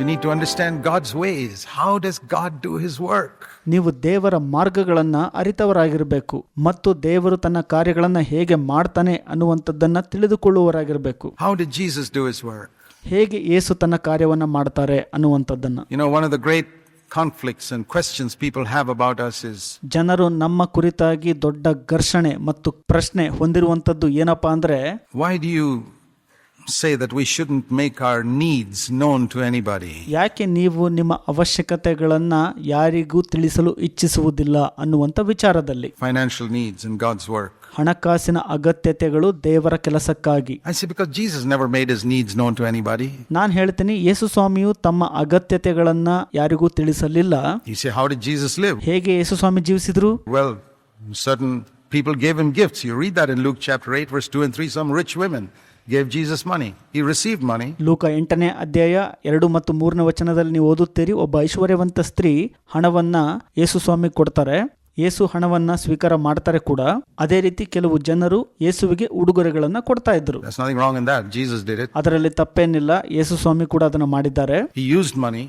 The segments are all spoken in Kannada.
You need to understand God's ways how does God do his work ನೀವು ದೇವರ ಮಾರ್ಗಗಳನ್ನ ಅರಿತವರಾಗಿರಬೇಕು ಮತ್ತು ದೇವರು ತನ್ನ ಕಾರ್ಯಗಳನ್ನ ಹೇಗೆ ಮಾಡ್ತಾನೆ ಅನ್ನುವಂಥದ್ದನ್ನ ತಿಳಿದುಕೊಳ್ಳುವರಾಗಿರಬೇಕು how the Jesus do his work ಹೇಗೆ ಯೇಸು ತನ್ನ ಕಾರ್ಯವನ್ನ ಮಾಡ್ತಾರೆ ಅನ್ನುವಂಥದ್ದನ್ನ. You know one of the great conflicts and questions people have about us is ಜನರು ನಮ್ಮ ಕುರಿತಾಗಿ ದೊಡ್ಡ ಘರ್ಷಣೆ ಮತ್ತು ಪ್ರಶ್ನೆ ಹೊಂದಿರುವಂಥದ್ದು ಏನಪ್ಪಾ ಅಂದ್ರೆ why do you say that we shouldn't make our needs known to anybody? ಯಾಕೆ ನೀವು ನಿಮ್ಮ ಅವಶ್ಯಕತೆಗಳನ್ನ ಯಾರಿಗೂ ತಿಳಿಸಲು ಇಚ್ಛಿಸುವುದಿಲ್ಲ ಅನ್ನುವಂಥ ವಿಚಾರದಲ್ಲಿ Financial needs in God's work. ಹಣಕಾಸಿನ ಅಗತ್ಯತೆಗಳು ದೇವರ ಕೆಲಸಕ್ಕಾಗಿ I say because Jesus never made his needs known to anybody. ನಾನು ಹೇಳ್ತೀನಿ ಯೇಸು ಸ್ವಾಮಿಯು ತಮ್ಮ ಅಗತ್ಯತೆಗಳನ್ನ ಯಾರಿಗೂ ತಿಳಿಸಲಿಲ್ಲ You say, how did Jesus live? ಹೇಗೆ ಯೇಸು ಸ್ವಾಮಿ ಜೀವಿಸಿದ್ರು Well, certain people gave him gifts. You read that in Luke chapter 8, verse 2 and 3. Some rich women gave Jesus money. He received money. ಲೂಕ ಎಂಟನೇ ಅಧ್ಯಾಯ ಎರಡು ಮತ್ತು ಮೂರನೇ ವಚನದಲ್ಲಿ ನೀವು ಓದುತ್ತೀರಿ ಒಬ್ಬ ಐಶ್ವರ್ಯವಂತ ಸ್ತ್ರೀ ಹಣವನ್ನ ಯೇಸು ಸ್ವಾಮಿ ಕೊಡ್ತಾರೆ ಯೇಸು ಹಣವನ್ನ ಸ್ವೀಕಾರ ಮಾಡ್ತಾರೆ ಕೂಡ ಅದೇ ರೀತಿ ಕೆಲವು ಜನರು ಯೇಸುವಿಗೆ ಉಡುಗೊರೆಗಳನ್ನ ಕೊಡ್ತಾ ಇದ್ರು There's nothing wrong in that. Jesus did it. ಅದರಲ್ಲಿ ತಪ್ಪೇನಿಲ್ಲ ಯೇಸು ಸ್ವಾಮಿ ಕೂಡ ಅದನ್ನು ಮಾಡಿದ್ದಾರೆ He used money,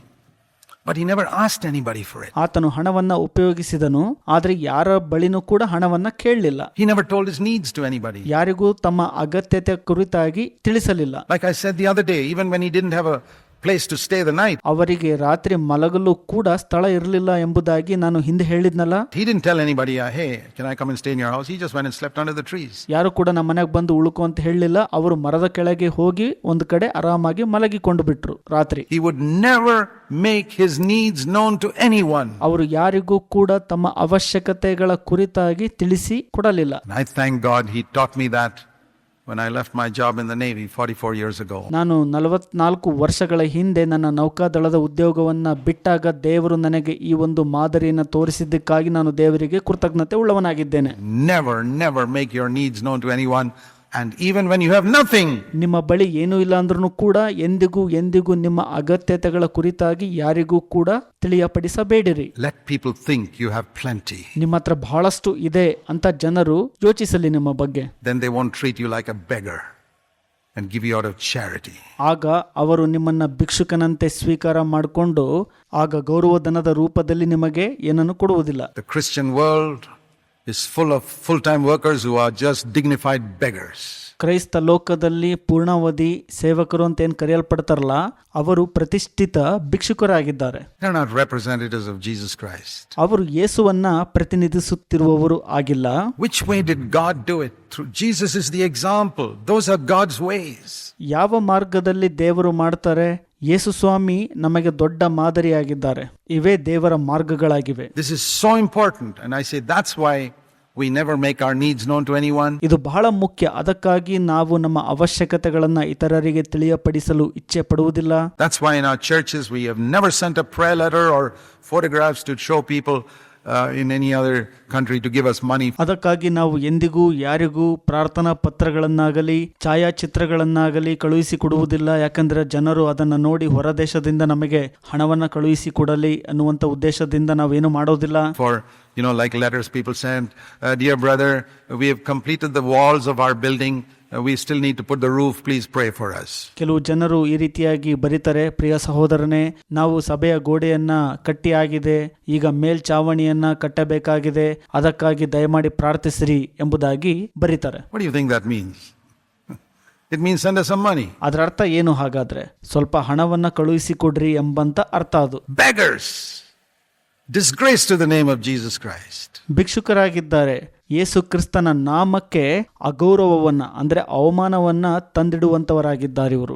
but he never asked anybody for it. ಆತನು ಹಣವನ್ನ ಉಪಯೋಗಿಸಿದನು ಆದ್ರೆ ಯಾರ ಬಳಿನೂ ಕೂಡ ಹಣವನ್ನ ಕೇಳಲಿಲ್ಲ He never told his needs to anybody. ಯಾರಿಗೂ ತಮ್ಮ ಅಗತ್ಯತೆ ಕುರಿತಾಗಿ ತಿಳಿಸಲಿಲ್ಲ Like I said the other day, even when he didn't have a place to stay the night, ಅವರಿಗೆ ರಾತ್ರಿ ಮಲಗಲು ಕೂಡ ಸ್ಥಳ ಇರಲಿಲ್ಲ ಎಂಬುದಾಗಿ ನಾನು ಹಿಂದೆ ಹೇಳಿದ್ನಲ್ಲ he didn't tell anybody, uh, hey, can I come and stay in your house? He just went and slept under the trees. ಯಾರು ಕೂಡ ನಮ್ಮ ಮನೆಗೆ ಬಂದು ಉಳುಕು ಅಂತ ಹೇಳಲಿಲ್ಲ ಅವರು ಮರದ ಕೆಳಗೆ ಹೋಗಿ ಒಂದು ಕಡೆ ಆರಾಮಾಗಿ ಮಲಗಿಕೊಂಡು ಬಿಟ್ರು ರಾತ್ರಿ He would never make his needs known to anyone. ಅವರು ಯಾರಿಗೂ ಕೂಡ ತಮ್ಮ ಅವಶ್ಯಕತೆಗಳ ಕುರಿತಾಗಿ ತಿಳಿಸಿ ಕೊಡಲಿಲ್ಲ And I thank God he taught me that when I left my job in the Navy 44 years ago. ನಾನು ನಲವತ್ನಾಲ್ಕು ವರ್ಷಗಳ ಹಿಂದೆ ನನ್ನ ನೌಕಾದಳದ ಉದ್ಯೋಗವನ್ನ ಬಿಟ್ಟಾಗ ದೇವರು ನನಗೆ ಈ ಒಂದು ಮಾದರಿಯನ್ನು ತೋರಿಸಿದ್ದಕ್ಕಾಗಿ ನಾನು ದೇವರಿಗೆ ಕೃತಜ್ಞತೆ ಉಳ್ಳವನಾಗಿದ್ದೇನೆ Never, never make your needs known to anyone. And even when you have nothing, ನಿಮ್ಮ ಬಳಿ ಏನೂ ಇಲ್ಲ ಅಂದ್ರೂ ಕೂಡ ಎಂದಿಗೂ ಎಂದಿಗೂ ನಿಮ್ಮ ಅಗತ್ಯತೆಗಳ ಕುರಿತಾಗಿ ಯಾರಿಗೂ ಕೂಡ ತಿಳಿಯಪಡಿಸಬೇಡಿರಿ let people think you have plenty. ನಿಮ್ಮ ಹತ್ರ ಬಹಳಷ್ಟು ಇದೆ ಅಂತ ಜನರು ಯೋಚಿಸಲಿ ನಿಮ್ಮ ಬಗ್ಗೆ Then they won't treat you like a beggar and give you out of charity. ಆಗ ಅವರು ನಿಮ್ಮನ್ನ ಭಿಕ್ಷುಕನಂತೆ ಸ್ವೀಕಾರ ಮಾಡಿಕೊಂಡು ಆಗ ಗೌರವಧನದ ರೂಪದಲ್ಲಿ ನಿಮಗೆ ಏನನ್ನು ಕೊಡುವುದಿಲ್ಲ The Christian world is full of full time workers who are just dignified beggars. ಕ್ರೈಸ್ತ ಲೋಕದಲ್ಲಿ ಪೂರ್ಣಾವಧಿ ಸೇವಕರು ಅಂತ ಏನು ಕರೆಯಲ್ಪಡ್ತಾರಲ್ಲ ಅವರು ಪ್ರತಿಷ್ಠಿತ ಭಿಕ್ಷುಕರಾಗಿದ್ದಾರೆ They're not representatives of Jesus Christ. ಅವರು ಯೇಸುವನ್ನ ಪ್ರತಿನಿಧಿಸುತ್ತಿರುವವರು ಆಗಿಲ್ಲ Which way did God do it? Through Jesus is the example. Those are God's ways. ಯಾವ ಮಾರ್ಗದಲ್ಲಿ ದೇವರು ಮಾಡ್ತಾರೆ ಯೇಸು ಸ್ವಾಮಿ ನಮಗೆ ದೊಡ್ಡ ಮಾದರಿಯಾಗಿದ್ದಾರೆ ಇವೇ ದೇವರ ಮಾರ್ಗಗಳಾಗಿವೆ This is so important. And I say that's why we never make our needs known to anyone. ಇದು ಬಹಳ ಮುಖ್ಯ ಅದಕ್ಕಾಗಿ ನಾವು ನಮ್ಮ ಅವಶ್ಯಕತೆಗಳನ್ನ ಇತರರಿಗೆ ತಿಳಿಯಪಡಿಸಲು ಇಚ್ಛೆ ಪಡುವುದಿಲ್ಲ That's why in our churches we have never sent a prayer letter or photographs to show people uh, in any other country to give us money. ಅದಕ್ಕಾಗಿ ನಾವು ಎಂದಿಗೂ ಯಾರಿಗೂ ಪ್ರಾರ್ಥನಾ ಪತ್ರಗಳನ್ನಾಗಲಿ ಛಾಯಾಚಿತ್ರಗಳನ್ನಾಗಲಿ ಕಳುಹಿಸಿ ಕೊಡುವುದಿಲ್ಲ ಯಾಕಂದ್ರೆ ಜನರು ಅದನ್ನು ನೋಡಿ ಹೊರದೇಶದಿಂದ ನಮಗೆ ಹಣವನ್ನ ಕಳುಹಿಸಿ ಕೊಡಲಿ ಅನ್ನುವಂಥ ಉದ್ದೇಶದಿಂದ ನಾವೇನು ಮಾಡೋದಿಲ್ಲ For, you know, like letters people send, uh, Dear brother, we have completed the walls of our building. Uh, we still need to put the roof. Please pray for us. ಕೆಲವು ಜನರು ಈ ರೀತಿಯಾಗಿ ಬರೀತಾರೆ ಪ್ರಿಯ ಸಹೋದರನೇ ನಾವು ಸಭೆಯ ಗೋಡೆಯನ್ನ ಕಟ್ಟಿ ಆಗಿದೆ ಈಗ ಮೇಲ್ಚಾವಣಿಯನ್ನ ಕಟ್ಟಬೇಕಾಗಿದೆ ಅದಕ್ಕಾಗಿ ದಯಮಾಡಿ ಪ್ರಾರ್ಥಿಸಿರಿ ಎಂಬುದಾಗಿ ಬರೀತಾರೆ What do you think that means? Means means some money us some ಅದರ ಅರ್ಥ ಏನು ಹಾಗಾದ್ರೆ ಸ್ವಲ್ಪ ಹಣವನ್ನ ಕಳುಹಿಸಿಕೊಡ್ರಿ ಎಂಬಂತ ಅರ್ಥ ಅದು Beggars. Disgrace to the name of Jesus Christ ಭಿಕ್ಷುಕರಾಗಿದ್ದಾರೆ ಯೇಸು ಕ್ರಿಸ್ತನ ನಾಮಕ್ಕೆ ಅಗೌರವವನ್ನ ಅಂದರೆ ಅವಮಾನವನ್ನ ತಂದಿಡುವಂತವರಾಗಿದ್ದಾರೆ ಇವರು.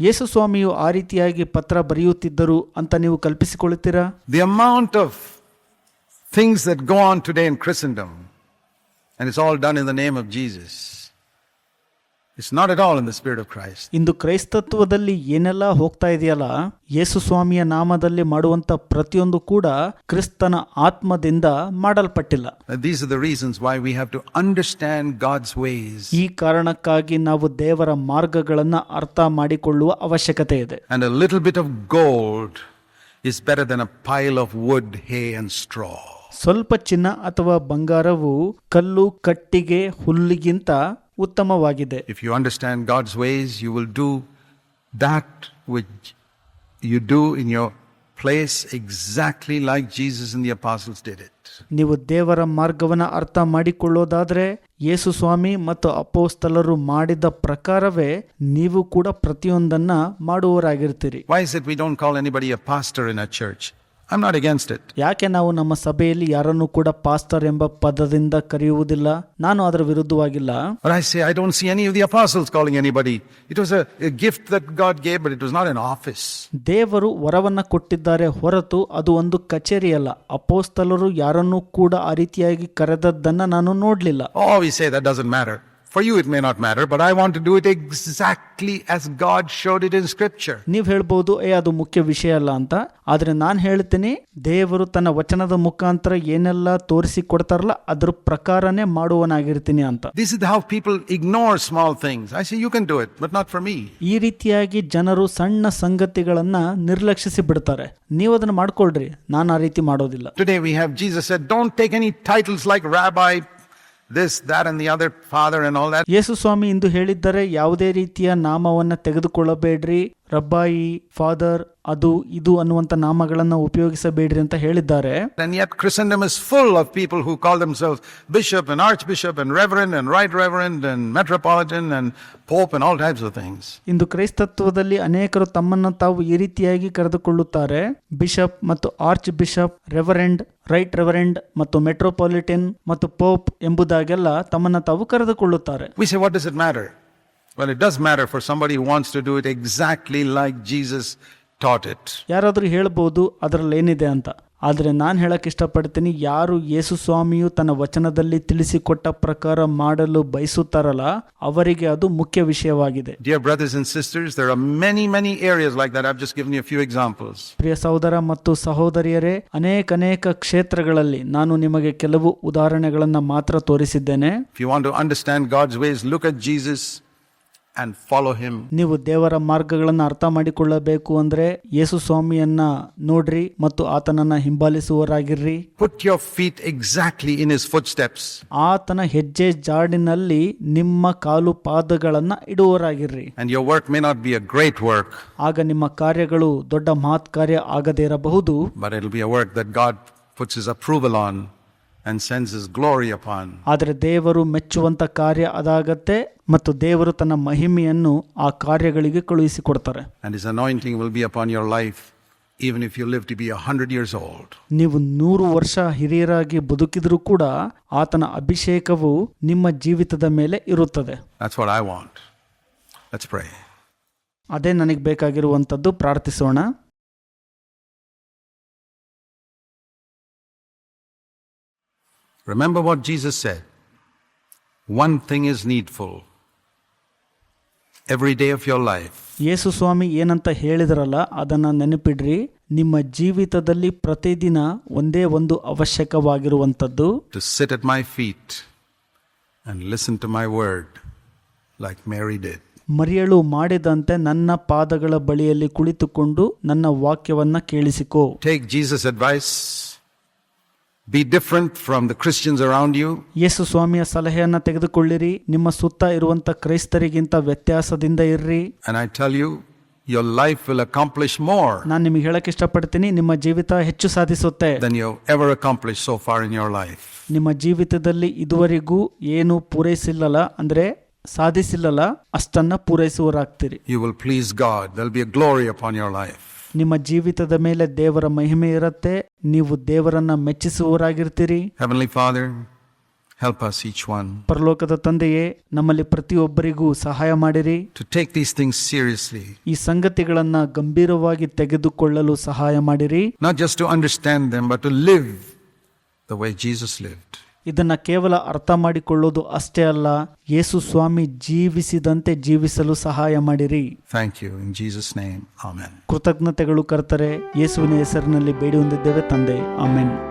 ಯೇಸು ಸ್ವಾಮಿಯು ಆ ರೀತಿಯಾಗಿ ಪತ್ರ ಬರೆಯುತ್ತಿದ್ದರು ಅಂತ ನೀವು ಕಲ್ಪಿಸಿಕೊಳ್ಳುತ್ತೀರಾ? The amount of things that go on today in Christendom and it's all done in the name of Jesus it's not at all in the spirit of Christ ಇಂದು ಕ್ರೈಸ್ತತ್ವದಲ್ಲಿ ಏನೆಲ್ಲ ಹೋಗ್ತಾ ಇದೆಯಲ್ಲ ಯೇಸು ಸ್ವಾಮಿಯ ನಾಮದಲ್ಲಿ ಮಾಡುವಂತ ಪ್ರತಿಯೊಂದು ಕೂಡ ಕ್ರಿಸ್ತನ ಆತ್ಮದಿಂದ ಮಾಡಲ್ಪಟ್ಟಿಲ್ಲ. These are the reasons why we have to understand God's ways ಈ ಕಾರಣಕ್ಕಾಗಿ ನಾವು ದೇವರ ಮಾರ್ಗಗಳನ್ನು ಅರ್ಥ ಮಾಡಿಕೊಳ್ಳುವ ಅವಶ್ಯಕತೆ ಇದೆ. And a little bit of gold is better than a pile of wood hay and straw ಸ್ವಲ್ಪ ಚಿನ್ನ ಅಥವಾ ಬಂಗಾರವು ಕಲ್ಲು ಕಟ್ಟಿಗೆ ಹುಲ್ಲಿಗಿಂತ ಉತ್ತಮವಾಗಿದೆ if you understand God's ways you will do that which you do in your place exactly like Jesus in the apostles did it. ನೀವು ದೇವರ ಮಾರ್ಗವನ್ನು ಅರ್ಥ ಮಾಡಿಕೊಳ್ಳೋದಾದರೆ ಯೇಸು ಸ್ವಾಮಿ ಮತ್ತು ಅಪೋಸ್ತಲರು ಮಾಡಿದ ಪ್ರಕಾರವೇ ನೀವು ಕೂಡ ಪ್ರತಿಯೊಂದನ್ನ ಮಾಡುವವರಾಗಿರ್ತೀರಿ Why is we we call call anybody a pastor in a church? I'm not against it. ಯಾಕೆ ನಾವು ನಮ್ಮ ಸಭೆಯಲ್ಲಿ ಯಾರನ್ನು ಕೂಡ ಪಾಸ್ಟರ್ ಎಂಬ ಪದದಿಂದ ಕರೆಯುವುದಿಲ್ಲ ನಾನು ಅದರ ವಿರುದ್ಧವಾಗಿಲ್ಲ But I say, I don't see any of the apostles calling anybody. It was a, a gift that God gave, but it was not an office. ದೇವರು ವರವನ್ನು ಕೊಟ್ಟಿದ್ದಾರೆ ಹೊರತು ಅದು ಒಂದು ಕಚೇರಿ ಅಲ್ಲ ಅಪೋಸ್ತಲರು ಯಾರನ್ನೂ ಕೂಡ ಆ ರೀತಿಯಾಗಿ ಕರೆದದ್ದನ್ನು ನಾನು ನೋಡಲಿಲ್ಲ Oh, we say that doesn't matter. For you, it may not matter, but I want to do it exactly as God showed it in Scripture. ನೀವು ಹೇಳ್ಬೋದು ಏ ಅದು ಮುಖ್ಯ ವಿಷಯ ಅಲ್ಲ ಅಂತ ಆದ್ರೆ ನಾನು ಹೇಳ್ತೀನಿ ದೇವರು ತನ್ನ ವಚನದ ಮುಖಾಂತರ ಏನೆಲ್ಲ ತೋರಿಸಿ ಕೊಡ್ತಾರಲ್ಲ ಅದ್ರ ಪ್ರಕಾರನೇ ಮಾಡುವನಾಗಿರ್ತೀನಿ ಅಂತ This is how people ignore small things. I say, you can do it, but not for me. ಈ ರೀತಿಯಾಗಿ ಜನರು ಸಣ್ಣ ಸಂಗತಿಗಳನ್ನ ನಿರ್ಲಕ್ಷಿಸಿ ಬಿಡ್ತಾರೆ ನೀವು ಅದನ್ನ ಮಾಡ್ಕೊಳ್ರಿ ನಾನು ಆ ರೀತಿ ಮಾಡೋದಿಲ್ಲ Today we have Jesus said, don't take any titles like rabbi, this, that, and the other, father, and all that. ಯೇಸು ಸ್ವಾಮಿ ಇಂದು ಹೇಳಿದ್ದಾರೆ ಯಾವುದೇ ರೀತಿಯ ನಾಮವನ್ನ ತೆಗೆದುಕೊಳ್ಳಬೇಡ್ರಿ ರಬ್ಬಾಯಿ ಫಾದರ್ ಅದು ಇದು ಅನ್ನುವಂತ ನಾಮಗಳನ್ನು ಉಪಯೋಗಿಸಬೇಡಿ ಅಂತ ಹೇಳಿದ್ದಾರೆ. ಆರ್ಚ್ ರೈಟ್ ಆಫ್ ಇಂದು ಕ್ರೈಸ್ತತ್ವದಲ್ಲಿ ಅನೇಕರು ತಮ್ಮನ್ನು ತಾವು ಈ ರೀತಿಯಾಗಿ ಕರೆದುಕೊಳ್ಳುತ್ತಾರೆ. ಬಿಷಪ್ ಮತ್ತು archbishop reverend right reverend ಮತ್ತು ಮೆಟ್ರೋಪಾಲಿಟನ್ ಮತ್ತು ಪೋಪ್ ಎಂಬುದಾಗೆಲ್ಲ ತಮ್ಮನ್ನು ತಾವು ಕರೆದುಕೊಳ್ಳುತ್ತಾರೆ. Well, it what matter for somebody well wants does do for exactly like to exactly like Jesus taught it. ಯಾರಾದರೂ ಹೇಳ್ಬೋದು ಅದರಲ್ಲಿ ಏನಿದೆ ಅಂತ ಆದರೆ ನಾನು ಹೇಳಕ್ಕೆ ಇಷ್ಟಪಡ್ತೀನಿ ಯಾರು ಯೇಸು ಸ್ವಾಮಿಯು ತನ್ನ ವಚನದಲ್ಲಿ ತಿಳಿಸಿಕೊಟ್ಟ ಪ್ರಕಾರ ಮಾಡಲು ಬಯಸುತ್ತಾರಲ್ಲ ಅವರಿಗೆ ಅದು ಮುಖ್ಯ ವಿಷಯವಾಗಿದೆ Dear brothers and sisters, there are many, many areas like that. I've just given you a few examples. ಪ್ರಿಯ ಸಹೋದರ ಮತ್ತು ಸಹೋದರಿಯರೇ ಅನೇಕ ಅನೇಕ ಕ್ಷೇತ್ರಗಳಲ್ಲಿ ನಾನು ನಿಮಗೆ ಕೆಲವು ಉದಾಹರಣೆಗಳನ್ನು ಮಾತ್ರ ತೋರಿಸಿದ್ದೇನೆ If you want to understand God's ways, look at Jesus and follow him. ನೀವು ದೇವರ ಮಾರ್ಗಗಳನ್ನು ಅರ್ಥ ಮಾಡಿಕೊಳ್ಳಬೇಕು ಅಂದ್ರೆ ಯೇಸು ಸ್ವಾಮಿಯನ್ನ ನೋಡ್ರಿ ಮತ್ತು ಆತನನ್ನ ಹಿಂಬಾಲಿಸುವರಾಗಿರ್ರಿ Put your feet exactly in his footsteps. ಆತನ ಹೆಜ್ಜೆ ಜಾಡಿನಲ್ಲಿ ನಿಮ್ಮ ಕಾಲು ಪಾದಗಳನ್ನ ಇಡುವರಾಗಿರ್ರಿ And your work may not be a great work, ಆಗ ನಿಮ್ಮ ಕಾರ್ಯಗಳು ದೊಡ್ಡ ಮಹತ್ ಕಾರ್ಯ ಆಗದೇ ಇರಬಹುದು but it'll be a work that God puts his approval on And sends his glory upon. ಆದರೆ ದೇವರು ಮೆಚ್ಚುವಂತ ಕಾರ್ಯ ಅದಾಗತ್ತೆ ಮತ್ತು ದೇವರು ತನ್ನ ಮಹಿಮೆಯನ್ನು ಆ ಕಾರ್ಯಗಳಿಗೆ ಕಳುಹಿಸಿಕೊಡ್ತಾರೆ And his anointing will be upon your life, even if you live to be hundred years old. ನೀವು ನೂರು ವರ್ಷ ಹಿರಿಯರಾಗಿ ಬದುಕಿದರೂ ಕೂಡ ಆತನ ಅಭಿಷೇಕವು ನಿಮ್ಮ ಜೀವಿತದ ಮೇಲೆ ಇರುತ್ತದೆ That's what I want. Let's pray. ಅದೇ ನನಗೆ ಬೇಕಾಗಿರುವಂಥದ್ದು ಪ್ರಾರ್ಥಿಸೋಣ Remember what Jesus said. One thing is needful. Every day of your life, ಯೇಸು ಸ್ವಾಮಿ ಏನಂತ ಹೇಳಿದ್ರಲ್ಲ ಅದನ್ನ ನೆನಪಿಡ್ರಿ ನಿಮ್ಮ ಜೀವಿತದಲ್ಲಿ ಪ್ರತಿದಿನ ಒಂದೇ ಒಂದು ಅವಶ್ಯಕವಾಗಿರುವಂಥದ್ದು to sit at my feet and listen to my word like Mary did. ಮರಿಯಳು ಮಾಡಿದಂತೆ ನನ್ನ ಪಾದಗಳ ಬಳಿಯಲ್ಲಿ ಕುಳಿತುಕೊಂಡು ನನ್ನ ವಾಕ್ಯವನ್ನ ಕೇಳಿಸಿಕೋ Take Jesus' advice. Be different from the Christians around you. ಯೇಸು ಸ್ವಾಮಿಯ ಸಲಹೆಯನ್ನ ತೆಗೆದುಕೊಳ್ಳಿರಿ ನಿಮ್ಮ ಸುತ್ತ ಇರುವಂತ ಕ್ರೈಸ್ತರಿಗಿಂತ ವ್ಯತ್ಯಾಸದಿಂದ ಇರ್ರಿ And I tell you, your life will accomplish more ನಾನು ನಿಮಗೆ ಹೇಳಕ್ ಇಷ್ಟಪಡ್ತೀನಿ ನಿಮ್ಮ ಜೀವಿತ ಹೆಚ್ಚು ಸಾಧಿಸುತ್ತೆ than you've ever accomplished so far in your life. ನಿಮ್ಮ ಜೀವಿತದಲ್ಲಿ ಇದುವರೆಗೂ ಏನು ಪೂರೈಸಿಲ್ಲಲ್ಲ ಅಂದ್ರೆ ಸಾಧಿಸಿಲ್ಲಲ್ಲ ಅಷ್ಟನ್ನ ಪೂರೈಸುವರಾಗ್ತೀರಿ You will please God. There'll be a glory upon your life. ನಿಮ್ಮ ಜೀವಿತದ ಮೇಲೆ ದೇವರ ಮಹಿಮೆ ಇರುತ್ತೆ ನೀವು ದೇವರನ್ನ ಮೆಚ್ಚಿಸುವವರಾಗಿರ್ತೀರಿ Heavenly Father, help us each one ಪರಲೋಕದ ತಂದೆಯೇ ನಮ್ಮಲ್ಲಿ ಪ್ರತಿಯೊಬ್ಬರಿಗೂ ಸಹಾಯ ಮಾಡಿರಿ to take these things seriously, ಈ ಸಂಗತಿಗಳನ್ನ ಗಂಭೀರವಾಗಿ ತೆಗೆದುಕೊಳ್ಳಲು ಸಹಾಯ ಮಾಡಿರಿ not just to understand them, but to live the way Jesus lived. ಇದನ್ನ ಕೇವಲ ಅರ್ಥ ಮಾಡಿಕೊಳ್ಳೋದು ಅಷ್ಟೇ ಅಲ್ಲ ಯೇಸು ಸ್ವಾಮಿ ಜೀವಿಸಿದಂತೆ ಜೀವಿಸಲು ಸಹಾಯ ಮಾಡಿರಿ. Thank you in Jesus name amen ಕೃತಜ್ಞತೆಗಳು ಕರ್ತರೆ ಯೇಸುವಿನ ಹೆಸರಿನಲ್ಲಿ ಬೇಡಿ ಹೊಂದಿದ್ದೇವೆ ತಂದೆ. ಆಮೆನ್